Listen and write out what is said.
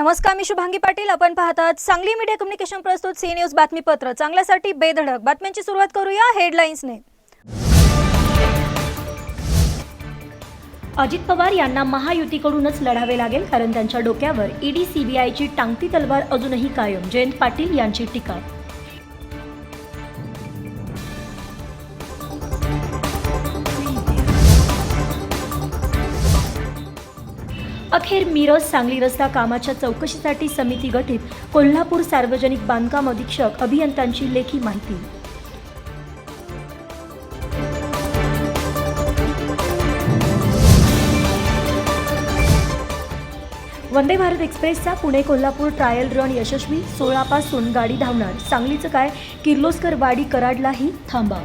नमस्कार मी शुभांगी पाटील. आपण पाहतात सांगली मीडिया कम्युनिकेशन प्रस्तुत सी न्यूज बातमीपत्र. चांगल्यासाठी बेधडक. बातम्यांची सुरुवात करूया हेडलाईन्सने. अजित पवार यांना महायुतीकडूनच लढावे लागेल कारण त्यांच्या डोक्यावर ईडी सीबीआयची टांगती तलवार अजूनही कायम. जयंत पाटील यांची टीका अखेर मिरज सांगली रस्ता कामाच्या चौकशीसाठी समिती गठीत कोल्हापूर सार्वजनिक बांधकाम अधीक्षक अभियंत्यांची लेखी माहिती. वंदे भारत एक्सप्रेसचा पुणे कोल्हापूर ट्रायल रन यशस्वी सोळापासून गाडी धावणार. सांगलीचं काय? किर्लोस्कर वाडी कराडलाही थांबा.